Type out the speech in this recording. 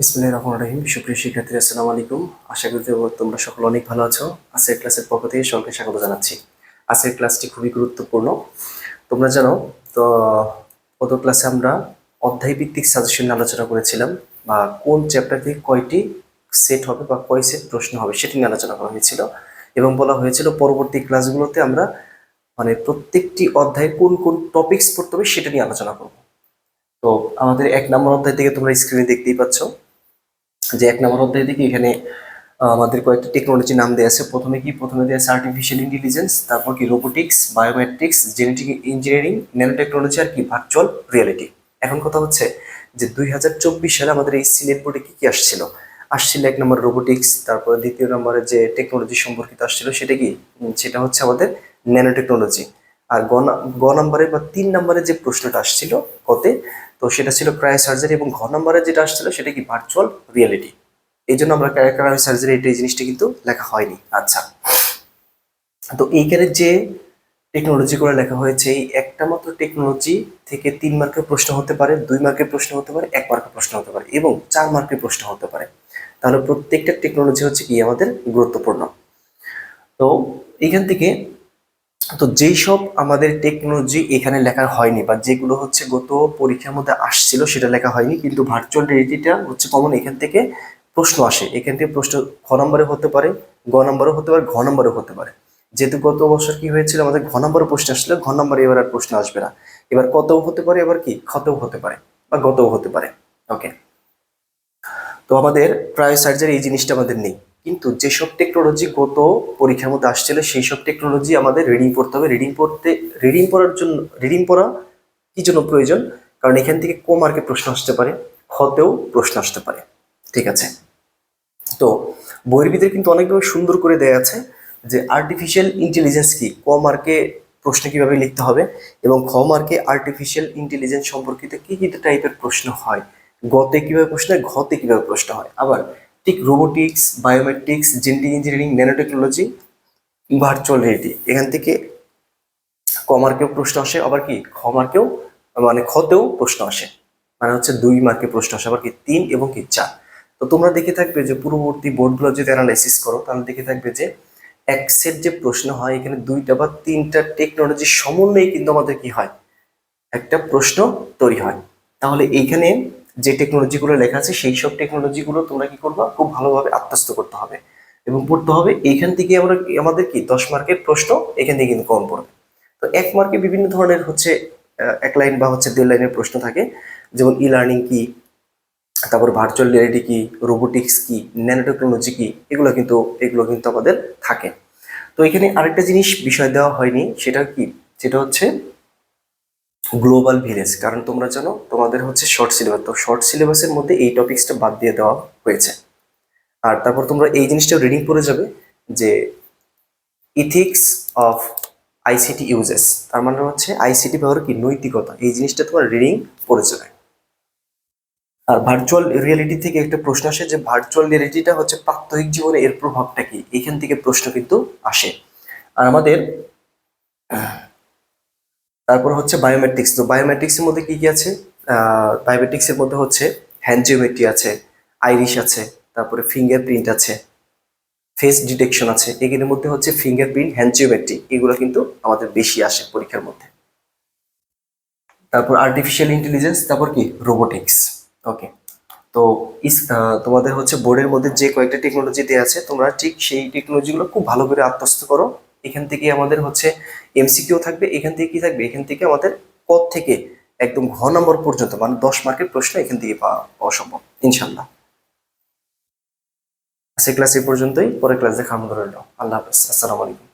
ইসমিল্লাহ রহমান রহিম সুপ্রিয় শিক্ষার্থী, আসসালামু আলাইকুম। আশা করি তোমরা সকল অনেক ভালো আছো। আজকের ক্লাসের পক্ষ থেকে সকলকে স্বাগত জানাচ্ছি। আজকের ক্লাসটি খুবই গুরুত্বপূর্ণ। তোমরা জানো, তো, গত ক্লাসে আমরা অধ্যায় ভিত্তিক সাজেশন নিয়ে আলোচনা করেছিলাম বা কোন চ্যাপ্টার থেকে কয়টি সেট হবে বা কয় সেট প্রশ্ন হবে সেটি নিয়ে আলোচনা করা হয়েছিল এবং বলা হয়েছিল পরবর্তী ক্লাসগুলোতে আমরা মানে প্রত্যেকটি অধ্যায়ে কোন কোন টপিকস পড়তে হবে সেটা নিয়ে আলোচনা করব। তো, আমাদের এক নম্বর অধ্যায় থেকে তোমরা স্ক্রিনে দেখতেই পাচ্ছ। যে এক নম্বর অধ্যায় থেকে এখানে আমাদের কয়েকটা টেকনোলজি নাম দেওয়া আছে। প্রথমে কি? প্রথমে দেওয়া আছে আর্টিফিশিয়াল ইন্টেলিজেন্স তারপর কি robotics biometrics genetic engineering nano technology আর কি ভার্চুয়াল রিয়েলিটি এখন কথা হচ্ছে যে দুই হাজার চব্বিশ সালে আমাদের এই সিলেট বোর্ডে কী কী আসছিল? আসছিল এক নম্বর রোবোটিক্স তারপরে দ্বিতীয় নম্বরে যে টেকনোলজি সম্পর্কিত আসছিল সেটা কি? সেটা হচ্ছে আমাদের ন্যানো টেকনোলজি আর গ নম্বরে বা তিন নম্বরে যে প্রশ্নটা আসছিল কতে তো সেটা ছিল ক্রায়ো সার্জারি এবং ঘ নম্বরে যেটা আসছিল সেটা কি ভার্চুয়াল রিয়েলিটি এই জন্য আমরা ক্রায়ো সার্জারি এটা এই জিনিসটা কিন্তু লেখা হয়নি। আচ্ছা। তো এইখানে যে টেকনোলজি করে লেখা হয়েছে, এই একটা মাত্র টেকনোলজি থেকে তিন মার্কের প্রশ্ন হতে পারে, দুই মার্কের প্রশ্ন হতে পারে, এক মার্কের প্রশ্ন হতে পারে এবং চার মার্কের প্রশ্ন হতে পারে। তাহলে প্রত্যেকটা টেকনোলজি হচ্ছে কি আমাদের গুরুত্বপূর্ণ। তো এইখান থেকে তো যেই সব আমাদের টেকনোলজি এখানে লেখা হয়নি বা যেগুলো হচ্ছে গত পরীক্ষার মধ্যে আসছিল সেটা লেখা হয়নি, কিন্তু ভার্চুয়াল রিয়েলিটিটা হচ্ছে কমন এখান থেকে প্রশ্ন আসে। এখান থেকে প্রশ্ন খ নম্বরে হতে পারে, গ নম্বরে হতে পারে, ঘ নম্বরে হতে পারে। যেহেতু গত বছর কি হয়েছিল, আমাদের ঘ নম্বরে প্রশ্ন আসলে ঘ নম্বরে এবার আর প্রশ্ন আসবে না। এবার কতও হতে পারে, এবার কি? ক্ষতও হতে পারে বা গতও হতে পারে। ওকে তো আমাদের প্রায় সার্জারি এই জিনিসটা আমাদের নেই। কিন্তু যেসব টেকনোলজি গত পরীক্ষার মধ্যে আসছিল সেই সব টেকনোলজি আমাদের রিডিং পড়তে হবে। রিডিং পড়তে রিডিং পড়ার জন্য রিডিং পড়া কি জন্য প্রয়োজন? কারণ এখান থেকে কো মার্কে প্রশ্ন আসতে পারে খতেও প্রশ্ন আসতে পারে। ঠিক আছে? তো বইয়ের ভিতরে কিন্তু অনেকভাবে সুন্দর করে দেয়া আছে যে আর্টিফিশিয়াল ইন্টেলিজেন্স কি, ক মার্কে প্রশ্ন কীভাবে লিখতে হবে এবং খ মার্কে আর্টিফিশিয়াল ইন্টেলিজেন্স সম্পর্কিত কি কী টাইপের প্রশ্ন হয়? গতে কীভাবে প্রশ্ন হয়? ঘতে কীভাবে প্রশ্ন হয়? আবার ঠিক robotics biometrics genetic engineering nanotechnology virtual reality এখান থেকে কমার্কেও প্রশ্ন আসে, আবার কি? খ মার্কেও মানে খতেও প্রশ্ন আসে। মানে হচ্ছে দুই মার্কে প্রশ্ন আসে, আবার কি? তিন এবং কি? চার। তো তোমরা দেখে থাকবে যে পূর্ববর্তী বোর্ডগুলো যদি অ্যানালাইসিস করো, তাহলে দেখে থাকবে যে এক সেট যে প্রশ্ন হয়, এখানে দুইটা বা তিনটা টেকনোলজির সমন্বয়ে কিন্তু আমাদের কি হয়? একটা প্রশ্ন তৈরি হয়। তাহলে এইখানে যে টেকনোলজিগুলো লেখা আছে, সেই সব টেকনোলজিগুলো তোমরা কি করবা? খুব ভালোভাবে আত্মস্থ করতে হবে। এবং পড়তে হবে এইখান থেকে আমরা আমাদের কি, দশ মার্কের প্রশ্ন এখান থেকে কিন্তু কম পড়বে। তো এক মার্কে বিভিন্ন ধরনের হচ্ছে এক লাইন বা হচ্ছে দেড় লাইনের প্রশ্ন থাকে। যেমন ই লার্নিং কি? তারপর ভার্চুয়াল রিয়েলিটি কি? রোবোটিক্স কি? ন্যানো টেকনোলজি কি? এগুলো কিন্তু এগুলো কিন্তু আমাদের থাকে। তো এখানে আরেকটা জিনিস বিষয় দেওয়া হয়নি, সেটা কি? সেটা হচ্ছে গ্লোবাল ভিলেজ। কারণ তোমরা জানো, তোমাদের হচ্ছে শর্ট সিলেবাস তো শর্ট সিলেবাসের মধ্যে এই টপিক্সটা বাদ দিয়ে দেওয়া হয়েছে। আর তারপর তোমরা এই জিনিসটা রিডিং পড়ে যাবে যে ইথিক্স অফ আইসিটি ইউজেস তার মানে হচ্ছে আইসিটি ব্যবহার কি? নৈতিকতা। এই জিনিসটা তোমার রিডিং পড়ে যাবে। আর ভার্চুয়াল রিয়েলিটি থেকে একটা প্রশ্ন আসে যে ভার্চুয়াল রিয়েলিটিটা হচ্ছে প্রাত্যহিক জীবনে এর প্রভাবটা কি? এখান থেকে প্রশ্ন কিন্তু আসে। আর আমাদের তারপর হচ্ছে বায়োমেট্রিক্স তো বায়োমেট্রিক্সের মধ্যে কি কি আছে? বায়োমেট্রিক্সের মধ্যে হচ্ছে হ্যান্ড জিওমেট্রি আছে আইরিশ আছে, তারপরে ফিঙ্গারপ্রিন্ট আছে ফেস ডিটেকশন আছে, এগুলোর মধ্যে হচ্ছে ফিঙ্গারপ্রিন্ট হ্যান্ড জিওমেট্রি এগুলো কিন্তু আমাদের বেশি আসে পরীক্ষার মধ্যে। তারপর আর্টিফিশিয়াল ইন্টেলিজেন্স তারপর কি? রোবোটিক্স ওকে তো ইস তোমাদের হচ্ছে বোর্ডের মধ্যে যে কয়েকটা টেকনোলজি দেওয়া আছে, তোমরা ঠিক সেই টেকনোলজিগুলো খুব ভালো করে আত্মস্থ করো। এখান থেকে আমাদের হচ্ছে এমসিকিউ থাকবে, এখান থেকে কি থাকবে? এখান থেকে আমাদের পদ থেকে একদম ঘ নম্বর পর্যন্ত মানে দশ মার্কের প্রশ্ন এখান থেকে পাওয়া অসম্ভব ইনশাল্লাহ আজকে ক্লাস এই পর্যন্তই পরে ক্লাস দেখা আমাদের রইল। আল্লাহ হাফেজ, আসসালামু আলাইকুম।